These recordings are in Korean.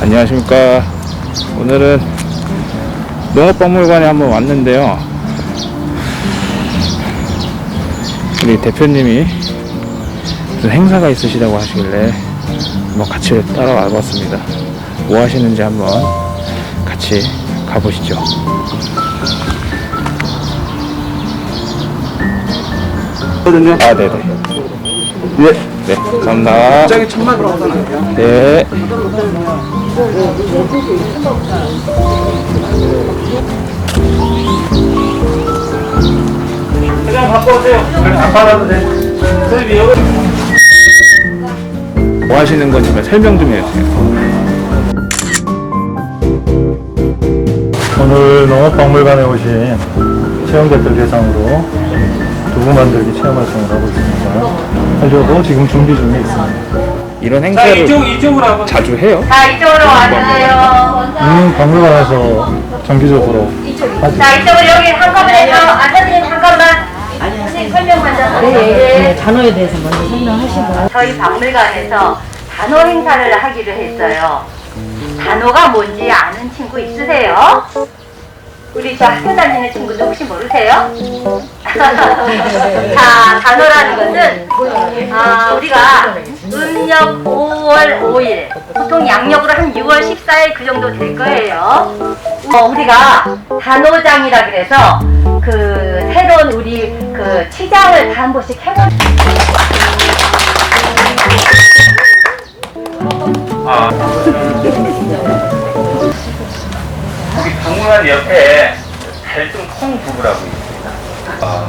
안녕하십니까. 오늘은 농업박물관에 한번 왔는데요. 우리 대표님이 무슨 행사가 있으시다고 하시길래 한번 같이 따라와 봤습니다. 뭐 하시는지 한번 같이 가보시죠. 아, 네네. 네. 네, 감사합니다. 갑자기 천만 들어가잖아요. 네. 그냥 갖고 오세요. 안 받아도 돼. 선생님 여기 뭐 하시는 건지 설명 좀 해주세요. 오늘 농업박물관에 오신 체험객들 대상으로 두부 만들기 체험 활동을 하고 있습니다. 하려고 지금 준비 중에 있습니다. 이런 자 행사를 이쪽 이쪽으로 한번. 자주 해요? 자, 이쪽으로 와주세요. 음, 박물관에서 정기적으로 하지. 자, 이쪽으로 여기 한꺼번에 서 아저님 잠깐만. 선생님 설명 먼저 네, 네, 네. 단어에 대해서 먼저 설명하시고 저희 박물관에서 단어 행사를 하기로 했어요. 단어가 뭔지 아는 친구 있으세요? 우리 저 학교 다니는 친구도 혹시 모르세요? 자, 단어라는 것은 아, 우리가 음력 5월 5일, 보통 양력으로 한 6월 14일 그 정도 될 거예요. 어, 우리가 단오장이라 그래서 그 새로운 우리 그 치장을 다 한 번씩 해보. 우리 박물관 옆에 달등콩 두부라고 있습니다. 아,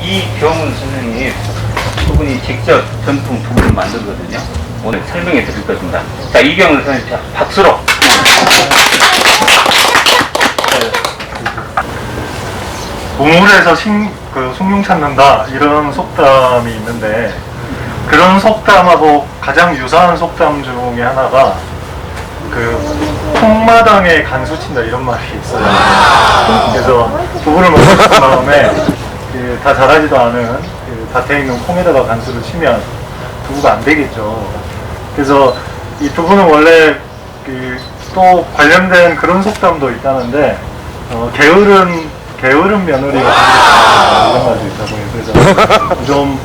이경훈 선생님 그분이 직접 전통 두부를 만들거든요. 오늘 설명해 드릴 것입니다. 자, 이경훈 선생님, 자, 박수로. 동물에서 신, 그 숭늉 찾는다 이런 속담이 있는데 그런 속담하고 가장 유사한 속담 중에 하나가 그 콩마당에 간수 친다 이런 말이 있어요. 그래서 두부를 먹고 싶은 마음에 그, 다 자라지도 않은 그 밭에 있는 콩에다가 간수를 치면 두부가 안 되겠죠. 그래서 이 두부는 원래 그, 또 관련된 그런 속담도 있다는데 어, 게으른 게으른 며느리가 이런 말도 있다고. 그래서 좀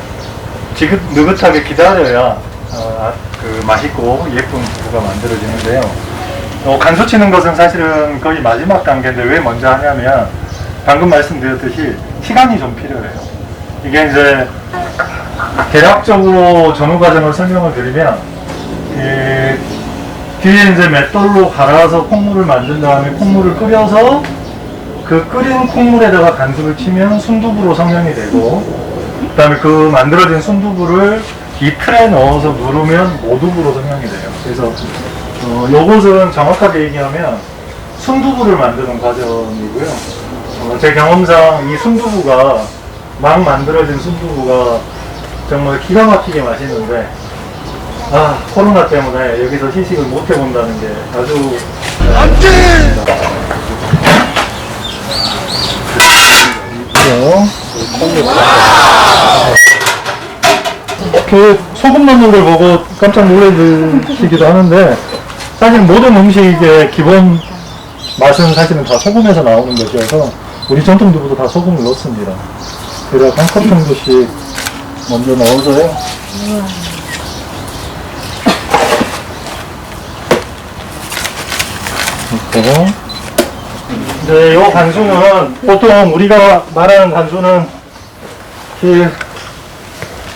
지긋 느긋하게 기다려야 어, 아, 그 맛있고 예쁜 두부가 만들어지는데요. 어, 간수 치는 것은 사실은 거의 마지막 단계인데 왜 먼저 하냐면 방금 말씀드렸듯이 시간이 좀 필요해요. 이게 이제 대략적으로 전후 과정을 설명을 드리면 이 뒤에 이제 맷돌로 갈아서 콩물을 만든 다음에 콩물을 끓여서 그 끓인 콩물에다가 간수를 치면 순두부로 성형이 되고 그다음에 그 만들어진 순두부를 이 틀에 넣어서 누르면 모두부로 성형이 돼요. 그래서 어, 요것은 정확하게 얘기하면 순두부를 만드는 과정이고요. 어, 제 경험상 이 순두부가 막 만들어진 순두부가 정말 기가 막히게 맛있는데 아 코로나 때문에 여기서 시식을 못 해본다는 게 아주 안돼. 그 소금 넣는 걸 보고 깜짝 놀라시기도 하는데 사실 모든 음식의 기본 맛은 사실은 다 소금에서 나오는 것이어서 우리 전통 두부도 다 소금을 넣습니다. 그래서 한컵 정도씩 먼저 넣어서요. 이렇게. 이제 요 간수는 보통 우리가 말하는 간수는 이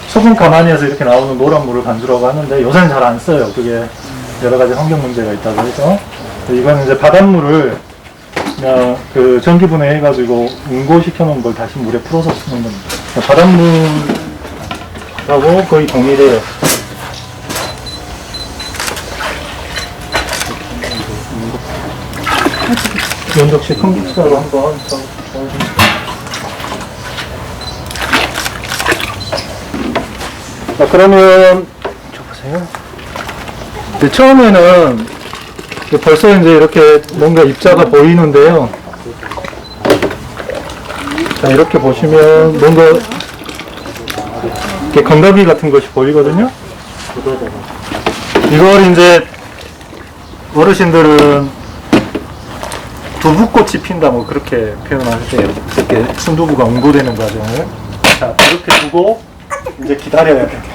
소금 가마니에서 이렇게 나오는 노란 물을 간주라고 하는데 요새는 잘 안 써요. 그게 여러 가지 환경 문제가 있다고 해서 이거는 이제 바닷물을 그냥 그 전기 분해해가지고 응고시켜 놓은 걸 다시 물에 풀어서 쓰는 겁니다. 바닷물하고 거의 동일해요. 연덕씨 컴퓨터로 한번. 자, 그러면, 저 보세요. 이제 처음에는 벌써 이제 이렇게 뭔가 입자가 보이는데요. 자, 이렇게 보시면 뭔가 이렇게 건더기 같은 것이 보이거든요. 이걸 이제 어르신들은 두부꽃이 핀다 뭐 그렇게 표현하세요. 이렇게 순두부가 웅고되는 과정을 자 이렇게 두고 이제 기다려야 됩니다.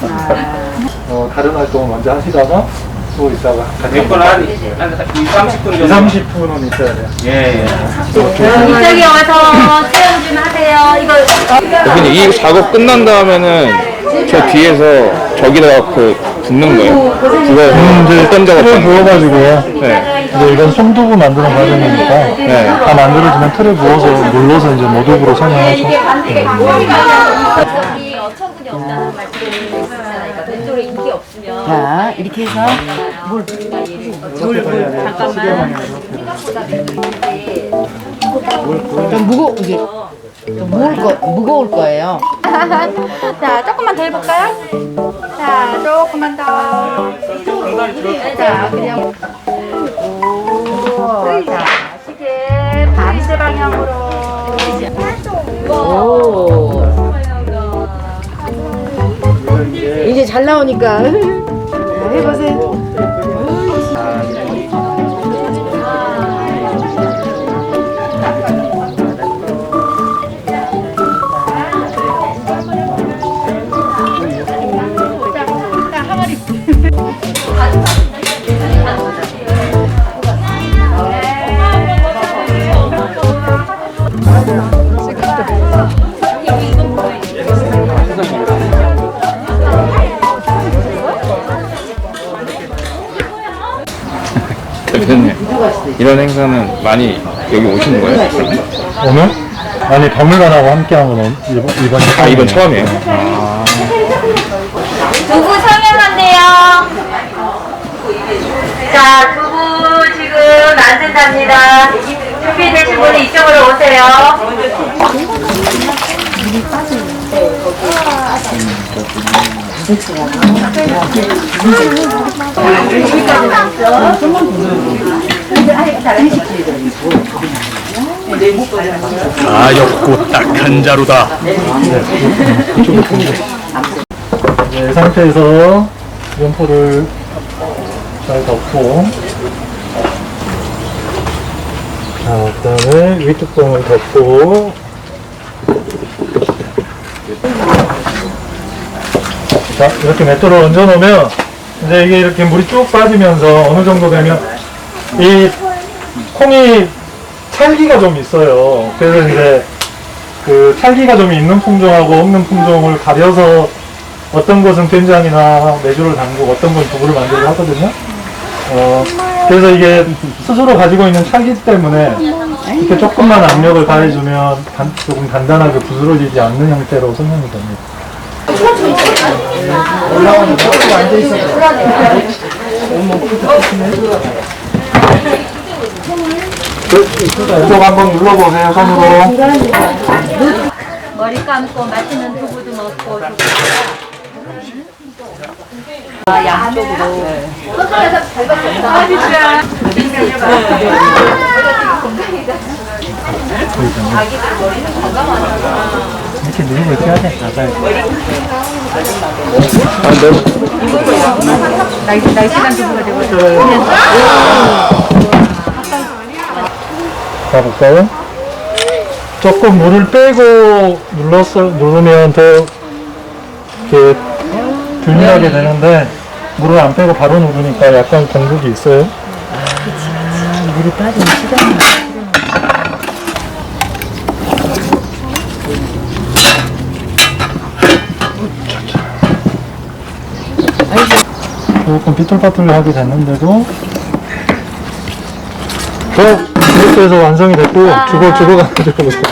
어, 다른 활동을 먼저 하시다가 또 있다가 몇분 한, 한 2, 30분 2, 정도. 30분은 있어야 돼요. 예, 예. 이쪽에 와서 수영 좀 하세요. 이거 대표님 이 작업 끝난 다음에는 저 뒤에서 저기다가 그 붓는 거예요. 그거 음, 이제 어떤 작업 틀을 하는 거예요? 부어가지고요. 네. 이제 이건 손두부 만드는 과정이니까 네. 다 만들어지면 틀에 부어서 눌러서 이제 모두부로 설명하죠. 여기 어처구니 없다는 말 들으셨잖아요. 그러니까 왼쪽으로 인기 없으면 자, 이렇게 해서 물, 물, 물, 잠깐만 좀 무거, 이게 좀 무거울 거, 무거울 거예요. 자, 조금만 더 해볼까요? 자, 조금만 더. 자, 그냥. 오, 자, 시계 반대 방향으로. 오. 이제 잘 나오니까. 자, 해보세요. 이런 행사는 많이 여기 오시는 거예요? 그러면? 오늘? 아니, 박물관하고 함께한 건 이번, 이번이 아 이번 처음이에요. 아. 두부 설명한대요. 자, 두부 지금 만든답니다. 준비되신 분은 이쪽으로 오세요. 가엽고 딱한 자루다. 네, 이 상태에서 연포를 잘 덮고 자, 그 다음에 윗뚜껑을 덮고 자, 이렇게 맷돌을 얹어 놓으면 이제 이게 이렇게 물이 쭉 빠지면서 어느 정도 되면 이 콩이 찰기가 좀 있어요. 그래서 이제 그 찰기가 좀 있는 품종하고 없는 품종을 가려서 어떤 것은 된장이나 매주를 담그고 어떤 건 두부를 만들고 하거든요. 어, 그래서 이게 스스로 가지고 있는 찰기 때문에 이렇게 조금만 압력을 가해주면 단- 조금 단단하게 부스러지지 않는 형태로 설명이 됩니다. 이쪽 한번 눌러보세요, 손으로. 머리 감고 맛있는 두부도 먹고 아, 양쪽으로. 이렇게 누르고 이렇게 돼. 나가야 돼. 아, 네. 날씬한 두부가 되고. 가볼까요? 조금 물을 빼고 눌렀어, 누르면 더 이렇게 균일하게 되는데 물을 안 빼고 바로 누르니까 약간 공국이 있어요. 물이 빠지면 시간이. 조금 비틀바틀하게 됐는데도 저 이렇게 해서 완성이 됐고 죽어 죽어 가지고 보세요.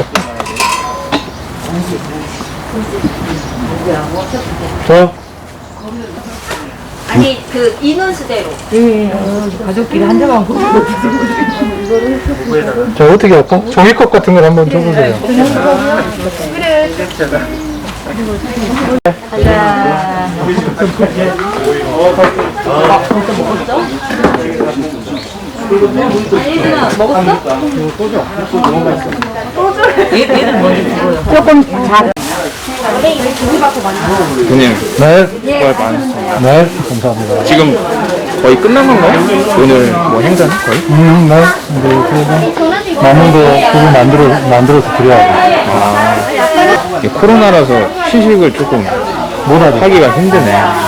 저 아니, 그 인원수대로. 가족끼리 한 잔만 먹고. 저 어떻게 할까? 종이컵 같은 걸 한번 줘보세요. 대표님 네, 수고 많으셨습니다. 네, 감사합니다. 지금 거의 끝난 건가요? 오늘 뭐 행사는 거의? 음, 네. 이제 그래도 남은 거 조금 만들어, 만들어서 드려야 돼. 이게 코로나라서 시식을 조금 못 하죠. 하기가 힘드네.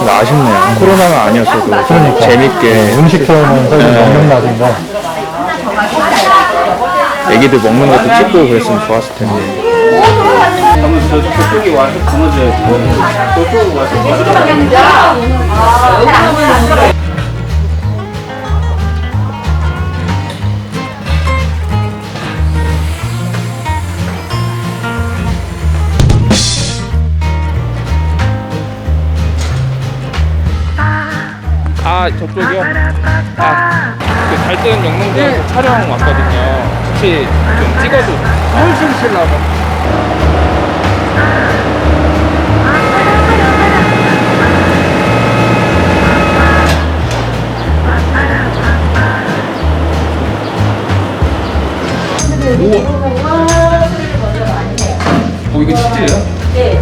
그래서 아쉽네요. 코로나가 아니었어도 좀 그러니까. 재밌게 음식점은 사실 네. 먹는 맛인데. 애기들 먹는 것도 찍고 그랬으면 좋았을 텐데. 그러면 저 저쪽에 와서 그거를 저쪽 와서 아 저쪽이요? 아, 그 달뜬 영농장에서 촬영 왔거든요. 혹시 좀 찍어도 훨씬 실라고. 우와. 오 이거 치즈예요? 네,